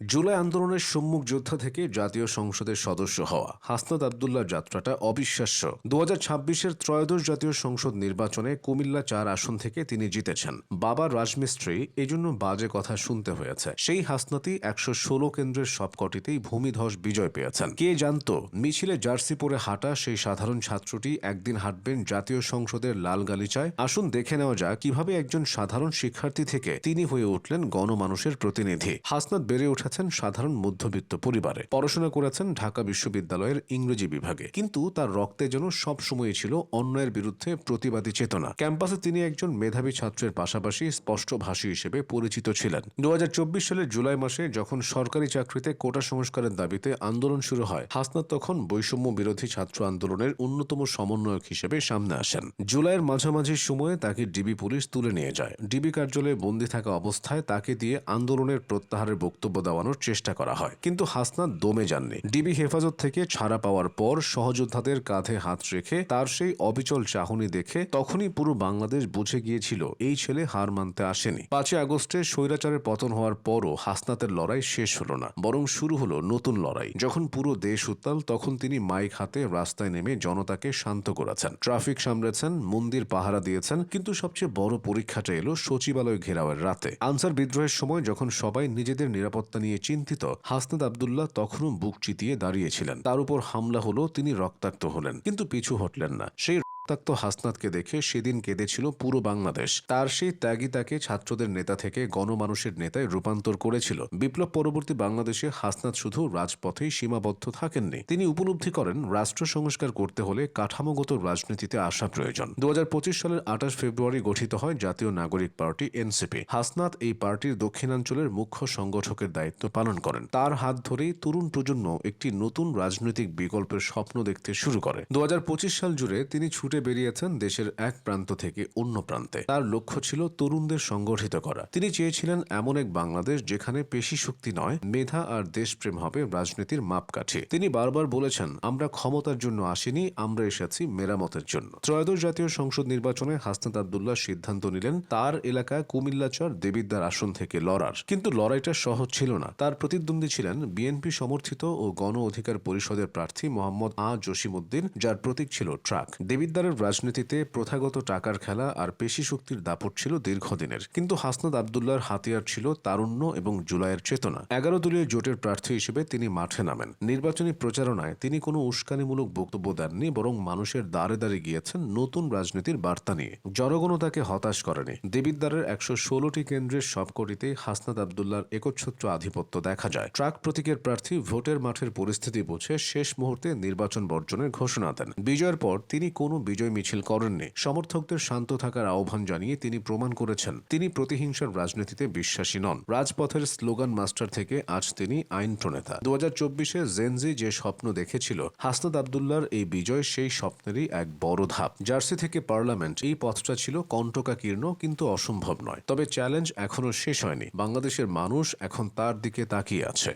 জুলাই আন্দোলনের সম্মুখ যোদ্ধা থেকে জাতীয় সংসদের সদস্য হওয়া হাসনাত আবদুল্লার যাত্রাটা অবিশ্বাস্য। দু হাজার ছাব্বিশের ত্রয়োদশ জাতীয় সংসদ নির্বাচনে কুমিল্লা চার আসন থেকে তিনি জিতেছেন। বাবা রাজমিস্ত্রি এজন্য বাজে কথা শুনতে হয়েছে। সেই হাসনাতি একশো ষোলো কেন্দ্রের সবকটিতেই ভূমিধস বিজয় পেয়েছেন। কে জানতো, মিছিলে জার্সি পরে হাঁটা সেই সাধারণ ছাত্রটি একদিন হাঁটবেন জাতীয় সংসদের লাল গালিচায়। আসুন দেখে নেওয়া যাক কীভাবে একজন সাধারণ শিক্ষার্থী থেকে তিনি হয়ে উঠলেন গণমানুষের প্রতিনিধি। হাসনাত বেড়ে উঠেছেন সাধারণ মধ্যবিত্ত পরিবারে। পড়াশোনা করেছেন ঢাকা বিশ্ববিদ্যালয়ের ইংরেজি বিভাগে। কিন্তু তার রক্তে যেন সবসময় ছিল অন্যায়ের বিরুদ্ধে প্রতিবাদী চেতনা। ক্যাম্পাসে তিনি একজন মেধাবী ছাত্রের পাশাপাশি স্পষ্টভাষী হিসেবে পরিচিত ছিলেন। দুহাজার চব্বিশ সালের জুলাই মাসে যখন সরকারি চাকরিতে কোটা সংস্কারের দাবিতে আন্দোলন শুরু হয়, হাসনাত তখন বৈষম্য বিরোধী ছাত্র আন্দোলনের অন্যতম সমন্বয়ক হিসেবে সামনে আসেন। জুলাইয়ের মাঝামাঝি সময়ে তাকে ডিবি পুলিশ তুলে নিয়ে যায়। ডিবি কার্যালয়ে বন্দী থাকা অবস্থায় তাকে দিয়ে আন্দোলনের প্রত্যাহারের বক্তব্য দেওয়ানোর চেষ্টা করা হয়। কিন্তু হাসনাত দমে যাননি। ডিবি হেফাজত থেকে ছাড়া পাওয়ার পর সহযোদ্ধাদের কাঁধে হাত রেখে তার সেই অবিচল চাহনি দেখে তখনই পুরো বাংলাদেশ বুঝে গিয়েছিল, এই ছেলে হার মানতে আসেনি। পাঁচই আগস্টে স্বৈরাচারের পতন হওয়ার পরও হাসনাতের লড়াই শেষ হলো না, বরং শুরু হলো নতুন লড়াই। যখন পুরো দেশ উত্তাল, তখন তিনি মাইক হাতে রাস্তায় নেমে জনতাকে শান্ত করেছেন। ট্রাফিক সামলেছেন, মন্দির পাহারা দিয়েছেন, কিন্তু সবচেয়ে বড় পরীক্ষাটা এলো সচিবালয় ঘেরাওয়ের রাতে। আনসার বিদ্রোহের সময় যখন সবাই নিজেদের নিরাপত্তা নিয়ে চিন্তিত হাসনাদ আবদুল্লাহ তখনও বুক চিতিয়ে দাঁড়িয়েছিলেন। তার উপর হামলা হলো তিনি রক্তাক্ত হলেন, কিন্তু পিছু হটলেন না। সেই রক্তাক্ত হাসনাতকে দেখে সেদিন কেঁদেছিল পুরো বাংলাদেশ। তার সেই ত্যাগই তাকে ছাত্রদের নেতা থেকে গণমানুষের নেতায় রূপান্তর করেছিল। বিপ্লব পরবর্তী বাংলাদেশে হাসনাত শুধু রাজপথেই সীমাবদ্ধ থাকেননি। তিনি উপলব্ধি করেন, রাষ্ট্র সংস্কার করতে হলে কাঠামোগত রাজনীতিতে আসা প্রয়োজন। দু সালের আঠাশ ফেব্রুয়ারি গঠিত হয় জাতীয় নাগরিক পার্টি, এনসিপি। হাসনাত এই পার্টির দক্ষিণাঞ্চলের মুখ্য সংগঠকের দায়িত্ব পালন করেন। তার হাত ধরেই তরুণ প্রজন্ম একটি নতুন রাজনৈতিক বিকল্পের স্বপ্ন দেখতে শুরু করে। দু হাজার পঁচিশ সাল জুড়ে তিনি ছুটে বেরিয়েছেন দেশের এক প্রান্ত থেকে অন্য প্রান্তে। তার লক্ষ্য ছিল তরুণদের সংগঠিত করা। তিনি চেয়েছিলেন এমন এক বাংলাদেশ যেখানে পেশি শক্তি নয়, মেধা আর দেশপ্রেম হবে রাজনীতির মাপকাঠি। তিনি বারবার বলেছেন, আমরা ক্ষমতার জন্য আসিনি, আমরা এসেছি মেরামতের জন্য। ত্রয়োদশ জাতীয় সংসদ নির্বাচনে হাসনাত আবদুল্লাহ সিদ্ধান্ত নিলেন, তার এলাকা কুমিল্লাচর দেবিদ্বার আসন থেকে লড়ার। কিন্তু লড়াইটা সহজ ছিল না। তার প্রতিদ্বন্দ্বী ছিলেন বিএনপি সমর্থিত ও গণ অধিকার পরিষদের প্রার্থী মোহাম্মদ আ জসিমউদ্দিন, যার প্রতীক ছিল ট্রাক। দেবিদ্বারের রাজনীতিতে প্রথাগত টাকার খেলা আর পেশি শক্তির দাপট ছিল দীর্ঘদিনের। কিন্তু হাসনাদ আবদুল্লাহর হাতিয়ার ছিল তারুণ্য এবং জুলাইয়ের চেতনা। এগারো দলীয় জোটের প্রার্থী হিসেবে তিনি মাঠে নামেন। নির্বাচনী প্রচারণায় তিনি কোনো উস্কানিমূলক বক্তব্য দেননি, বরং মানুষের দ্বারে দ্বারে গিয়েছেন নতুন রাজনীতির বার্তা নিয়ে। জনগণও তাকে হতাশ করেনি। দেবিদ্বারের একশো ষোলোটি কেন্দ্রের সবকটিতেই হাসনাদ আবদুল্লাহর একচ্ছত্র আধিপত্য দেখা যায়। ট্রাক প্রতীকের প্রার্থী ভোটের মাঠের পরিস্থিতি বুঝে শেষ মুহূর্তে নির্বাচন বর্জনের ঘোষণা দেন। বিজয়ের পর তিনি কোনো বিজয় মিছিল করেননি। সমর্থকদের শান্ত থাকার আহ্বান জানিয়ে তিনি প্রমাণ করেছেন। তিনি প্রতিহিংসার রাজনীতিতে বিশ্বাসী নন। রাজপথের স্লোগান মাস্টার থেকে আজ তিনি আইন প্রণেতা। দু হাজার চব্বিশে জেনজি যে স্বপ্ন দেখেছিল হাসনাদ আবদুল্লার এই বিজয় সেই স্বপ্নেরই এক বড় ধাপ। জার্সি থেকে পার্লামেন্ট, এই পথটা ছিল কণ্টকাকীর্ণ কিন্তু অসম্ভব নয়। তবে চ্যালেঞ্জ এখনও শেষ হয়নি। বাংলাদেশের মানুষ এখন তার দিকে তাকিয়ে আছে।